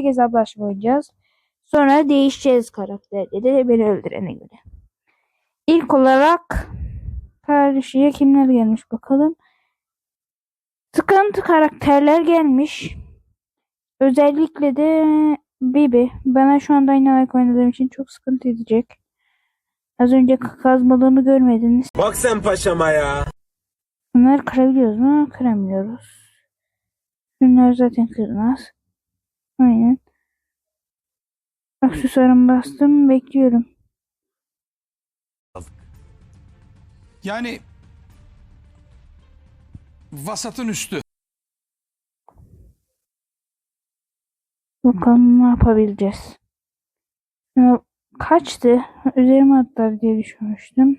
tek hesaplaşma oynayacağız. Sonra değişeceğiz karakterleri beni öldürene göre. İlk olarak karşıya kimler gelmiş bakalım. Sıkıntı karakterler gelmiş. Özellikle de Bibi. Bana şu anda aynı ayak oynadığım için çok sıkıntı edecek. Az önce kazmalığımı görmediniz. Bak sen paşama ya. Bunları kırabiliyoruz mu? Kıramıyoruz. Bunlar zaten kırmaz. Aynen. Aksesuarımı bastım. Bekliyorum. Yani vasatın üstü. Bakalım ne yapabileceğiz. Ya, kaçtı? Üzerime atlar diye düşünmüştüm.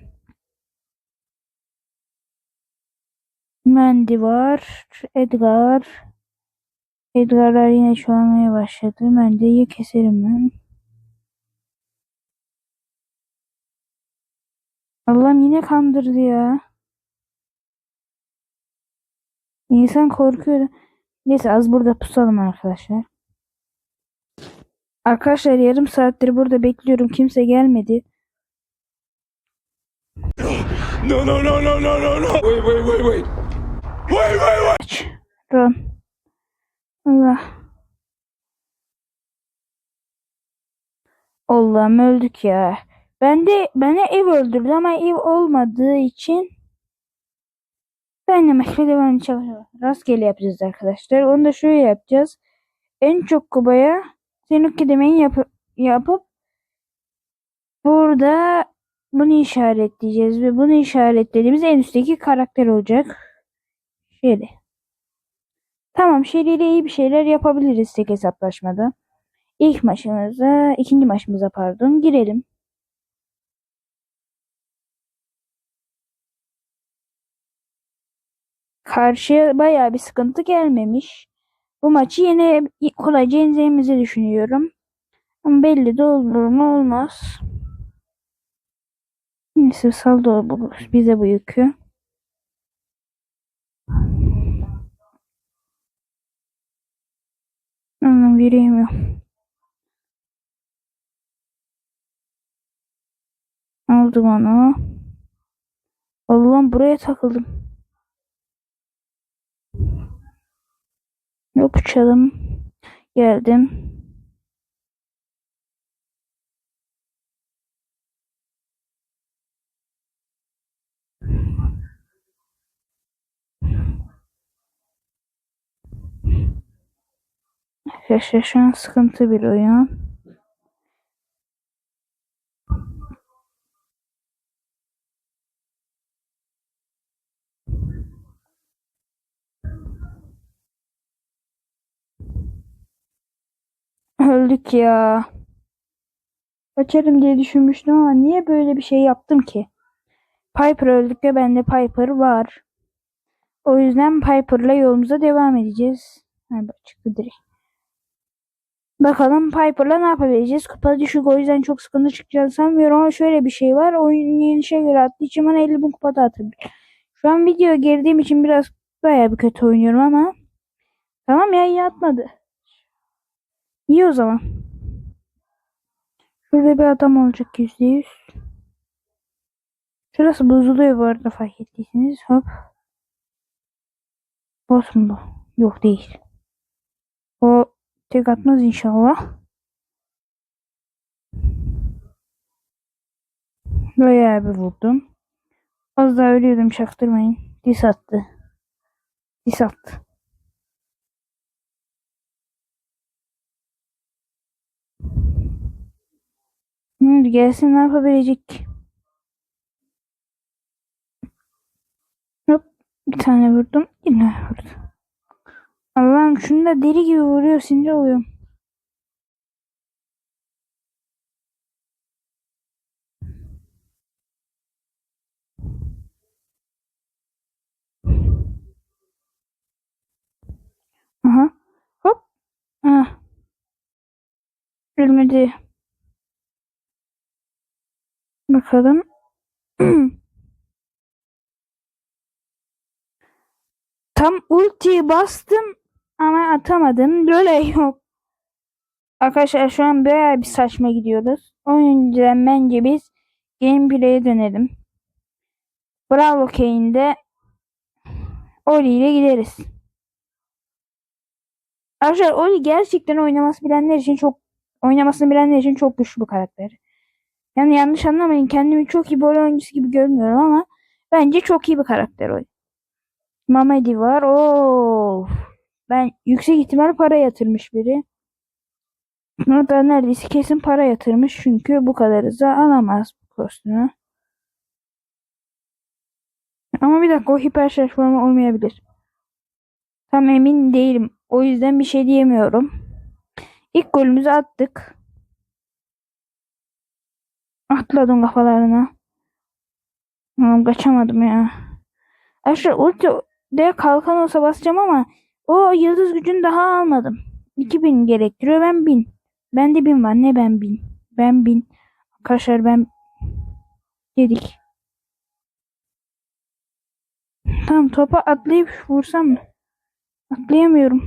Mandy var. Edgar. Edgar'lar yine çoğalmaya başladı. Mandy'yi keserim ben. Allah'ım yine kandırdı ya. İnsan korkuyor. Neyse az burada pusalım arkadaşlar. Arkadaşlar yarım saattir burada bekliyorum. Kimse gelmedi. No no no no no no no. Wait wait wait wait. Wait wait wait. Aç. Allah. Allah'ım öldük ya. Ben de bana ev öldürdü ama ev olmadığı için Dynamic'le devam çalışıyoruz. Rastgele yapacağız arkadaşlar. Onu da şöyle yapacağız. En çok kubaya Senuki demeyi yap yapıp burada bunu işaretleyeceğiz ve bunu işaretlediğimiz en üstteki karakter olacak. Şöyle. Tamam ile iyi bir şeyler yapabiliriz tek hesaplaşmada. İlk maçımıza, ikinci maçımıza pardon girelim. Karşıya bayağı bir sıkıntı gelmemiş. Bu maçı yine kolayca yeneceğimizi düşünüyorum. Ama belli de olur mu olmaz. Neyse bu- bize bu yükü. Anlam yürüyemiyorum. Aldım onu. Allah'ım buraya takıldım. Yok uçalım. Geldim. Arkadaşlar şu an sıkıntı bir oyun. Öldük ya. Kaçarım diye düşünmüştüm ama niye böyle bir şey yaptım ki? Piper öldük ya bende Piper var. O yüzden Piper'la yolumuza devam edeceğiz. Ha, bak çıktı direkt. Bakalım Piper'la ne yapabileceğiz? Kupa düşük o yüzden çok sıkıntı çıkacağını sanmıyorum ama şöyle bir şey var. Oyun yenişe göre attığı için bana 50 bin kupa da atabilir. Şu an video girdiğim için biraz bayağı bir kötü oynuyorum ama tamam ya iyi atmadı. İyi o zaman. Şurada bir adam olacak yüzde yüz. Şurası bozuluyor bu arada fark ettiyseniz. Hop. Boss mu bu? Yok değil. O tek atmaz inşallah. Bayağı bir vurdum. Az daha ölüyordum çaktırmayın. Dis attı. Dis attı. Şimdi gelsin ne yapabilecek? Hop bir tane vurdum. Yine vurdu. Allah'ım şunu da deli gibi vuruyor sinir oluyorum. Aha. Hop. Ah. Ölmedi. Bakalım. Tam ultiyi bastım ama atamadım. Löle yok. Arkadaşlar şu an bayağı bir saçma gidiyoruz. O yüzden bence biz gameplay'e dönelim. Bravo Kane'de Oli ile gideriz. Arkadaşlar Oli gerçekten oynaması bilenler için çok oynamasını bilenler için çok güçlü bir karakter. Yani yanlış anlamayın kendimi çok iyi bir oyun oyuncusu gibi görmüyorum ama bence çok iyi bir karakter Oli. Mamedi var. Oo. Ben yüksek ihtimal para yatırmış biri. O da neredeyse kesin para yatırmış çünkü bu kadar hızlı alamaz bu kostümü. Ama bir dakika o hiper formu olmayabilir. Tam emin değilim. O yüzden bir şey diyemiyorum. İlk golümüzü attık. Atladım kafalarına. Aman kaçamadım ya. Arkadaşlar ulti de kalkan olsa basacağım ama o yıldız gücünü daha almadım. 2000 gerektiriyor ben 1000. Bende 1000 var ne ben 1000. Ben 1000. Arkadaşlar ben dedik. Tamam topa atlayıp vursam mı? Atlayamıyorum.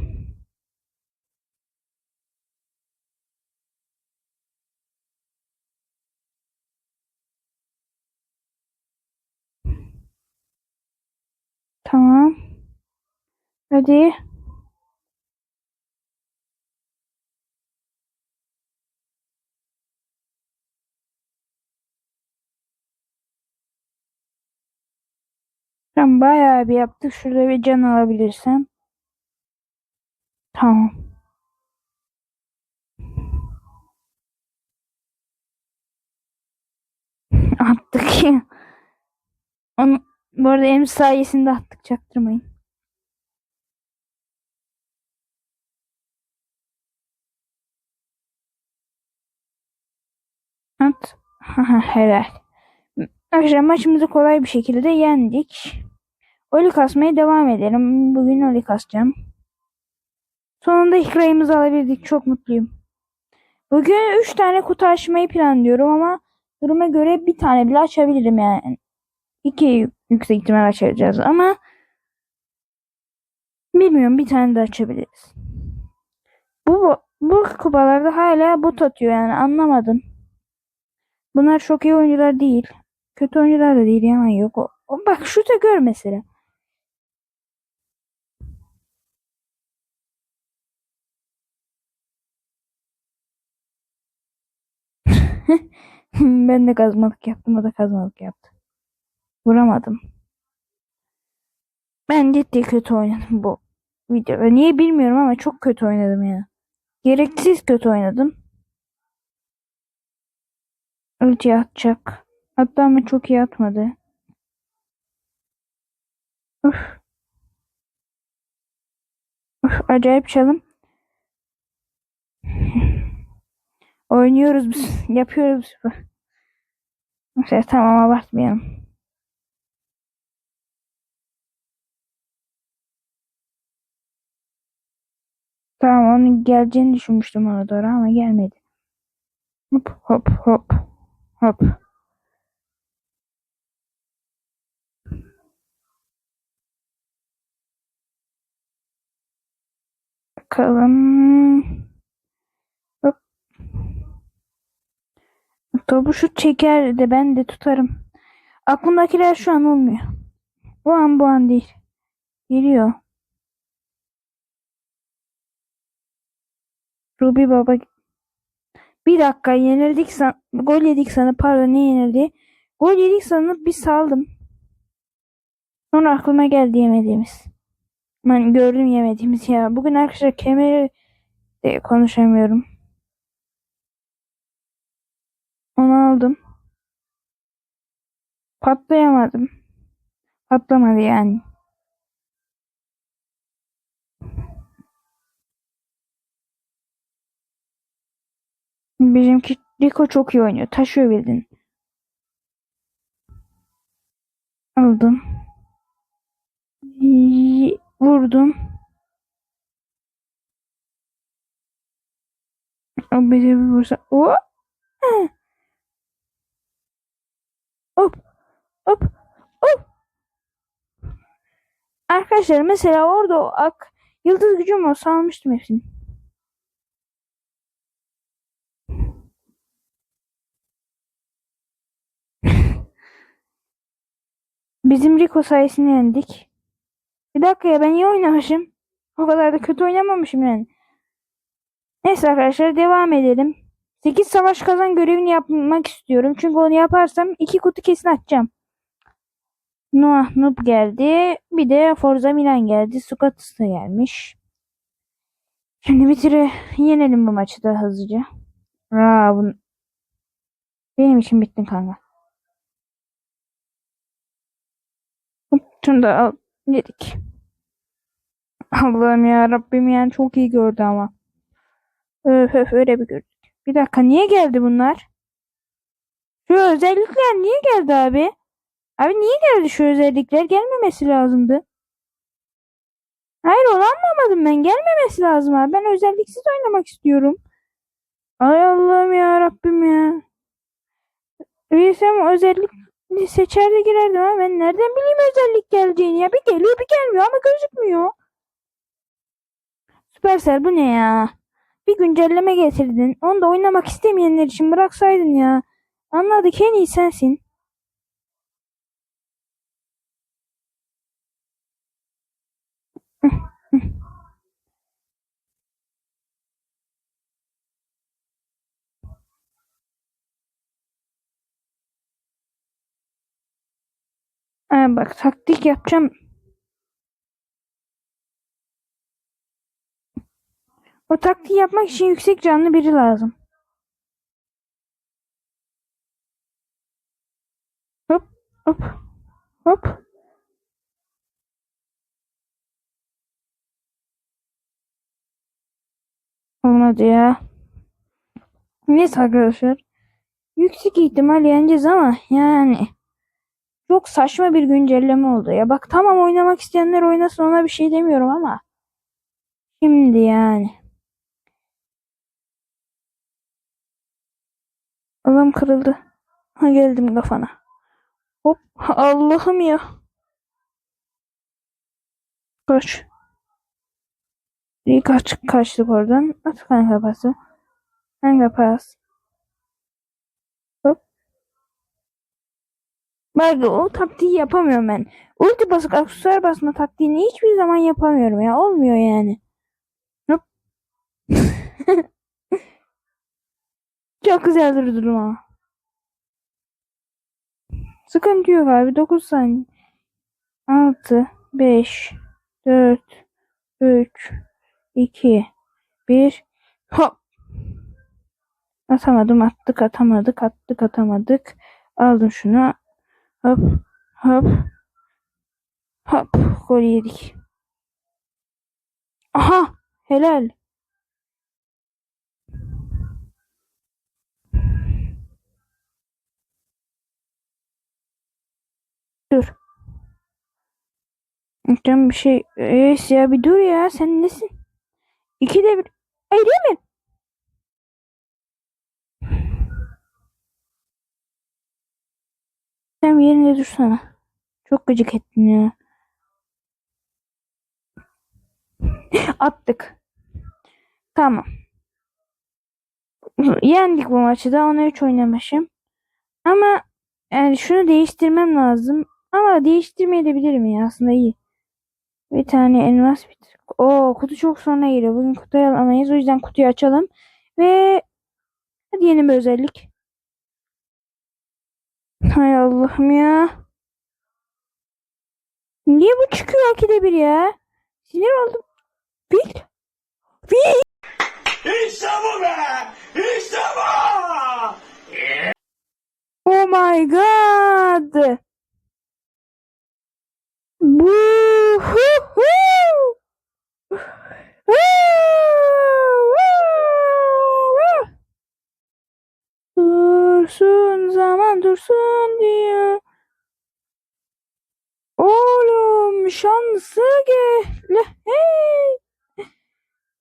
Tamam. Hadi. Ben bayağı bir yaptık. Şurada bir can alabilirsem. Tamam. Attık. Onu, bu arada em sayesinde attık çaktırmayın. At. Helal. Arkadaşlar maçımızı kolay bir şekilde yendik. Oli kasmaya devam edelim. Bugün Oli kasacağım. Sonunda ilk rayımızı alabildik. Çok mutluyum. Bugün 3 tane kutu açmayı planlıyorum ama duruma göre bir tane bile açabilirim yani. İki yüksek ihtimal açacağız ama bilmiyorum bir tane de açabiliriz. Bu bu kupalarda hala bot atıyor yani anlamadım. Bunlar çok iyi oyuncular değil. Kötü oyuncular da değil yalan yok. O, o- bak şu da gör mesela. ben de kazmalık yaptım o da kazmalık yaptı. Vuramadım. Ben ciddi kötü oynadım bu videoda. Niye bilmiyorum ama çok kötü oynadım ya. Gereksiz kötü oynadım. Ulti atacak. Hatta ama çok iyi atmadı. Uf. Uf, acayip çalım. Oynuyoruz biz. Yapıyoruz biz. Neyse tamam abartmayalım. Tamam onun geleceğini düşünmüştüm ona doğru ama gelmedi. Hop hop hop hop. Bakalım. Hop. Topu şut çeker de ben de tutarım. Aklımdakiler şu an olmuyor. Bu an bu an değil. Geliyor. Ruby Baba. Bir dakika yenildik san gol yedik sanıp pardon ne yenildi? Gol yedik sanıp bir saldım. Sonra aklıma geldi yemediğimiz. Ben gördüm yemediğimiz ya. Bugün arkadaşlar kemeri de konuşamıyorum. Onu aldım. Patlayamadım. Patlamadı yani. Bizimki Rico çok iyi oynuyor. Taşıyor bildin. Aldım. Vurdum. O bize bir vursa. O! Hop! Hop! Hop! Arkadaşlar mesela orada o ak yıldız gücüm olsa almıştım hepsini. Bizim Rico sayesinde yendik. Bir dakika ya ben iyi oynamışım. O kadar da kötü oynamamışım yani. Neyse arkadaşlar devam edelim. 8 savaş kazan görevini yapmak istiyorum. Çünkü onu yaparsam 2 kutu kesin açacağım. Noah Noob geldi. Bir de Forza Milan geldi. Sukatus da gelmiş. Şimdi bitire yenelim bu maçı da hızlıca. Aa, bun... Benim için bittin kanka. Hop, Şunu da. Yedik. Allah'ım ya Rabbim yani çok iyi gördü ama. Öf öf öyle bir gördük. Bir dakika niye geldi bunlar? Şu özellikler niye geldi abi? Abi niye geldi şu özellikler? Gelmemesi lazımdı. Hayır onu ben. Gelmemesi lazım abi. Ben özelliksiz oynamak istiyorum. Ay Allah'ım ya Rabbim ya. Bilsem özellik seçer de girerdim ama ben nereden bileyim özellik geleceğini ya. Bir geliyor bir gelmiyor ama gözükmüyor. Supercell bu ne ya? Bir güncelleme getirdin. Onu da oynamak istemeyenler için bıraksaydın ya. Anladık en iyi sensin. Aa, bak taktik yapacağım. O taktiği yapmak için yüksek canlı biri lazım. Hop hop hop. Olmadı ya. Neyse arkadaşlar. Yüksek ihtimal yeneceğiz ama yani çok saçma bir güncelleme oldu ya. Bak tamam oynamak isteyenler oynasın ona bir şey demiyorum ama şimdi yani. Adam kırıldı. Ha geldim kafana. Hop Allah'ım ya. Kaç. İyi kaç kaçtık oradan. At kanka pası. Kanka pas. Bak o taktiği yapamıyorum ben. Ulti basıp aksesuar basma taktiğini hiçbir zaman yapamıyorum ya. Olmuyor yani. Hop. Çok güzel durdum ama. Sıkıntı yok abi. 9 saniye. 6, 5, 4, 3, 2, 1. Hop. Atamadım. Attık atamadık. Attık atamadık. Aldım şunu. Hop. Hop. Hop. Gol yedik. Aha. Helal. Dur. Canım bir şey. Evet ya bir dur ya. Sen nesin? İki de bir. Ay değil mi? Sen yerinde dursana. Çok gıcık ettin ya. Attık. Tamam. Yendik bu maçı da. Ona 3 oynamışım. Ama yani şunu değiştirmem lazım. Ama değiştirmeyebilirim ya. Aslında iyi. Bir tane elmas bir O kutu çok sonra geliyor. Bugün kutuyu alamayız. O yüzden kutuyu açalım. Ve hadi yeni bir özellik. Hay Allah'ım ya. Niye bu çıkıyor ikide bir ya? Sinir oldum. Bil. Bil. İşte bu be! İşte bu! Oh my god. Bu hu hu. Dursun zaman dursun diyor. Oğlum şansı gel. Hey.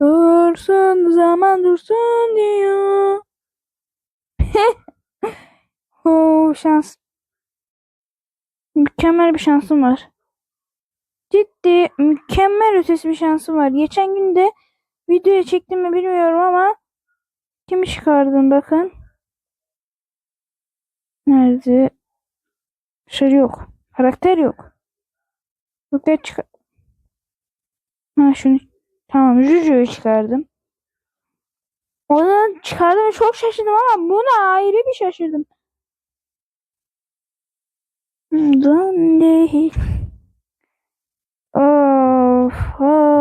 Dursun zaman dursun diyor. Oo şans. Mükemmel bir şansım var. Ciddi mükemmel ötesi bir şansım var. Geçen gün de videoya çektim mi bilmiyorum ama kimi çıkardım bakın. Nerede? Dışarı yok. Karakter yok. Ya çıkar. Ha şunu. Tamam Juju'yu çıkardım. Onu çıkardım çok şaşırdım ama buna ayrı bir şaşırdım. Donde Of, of.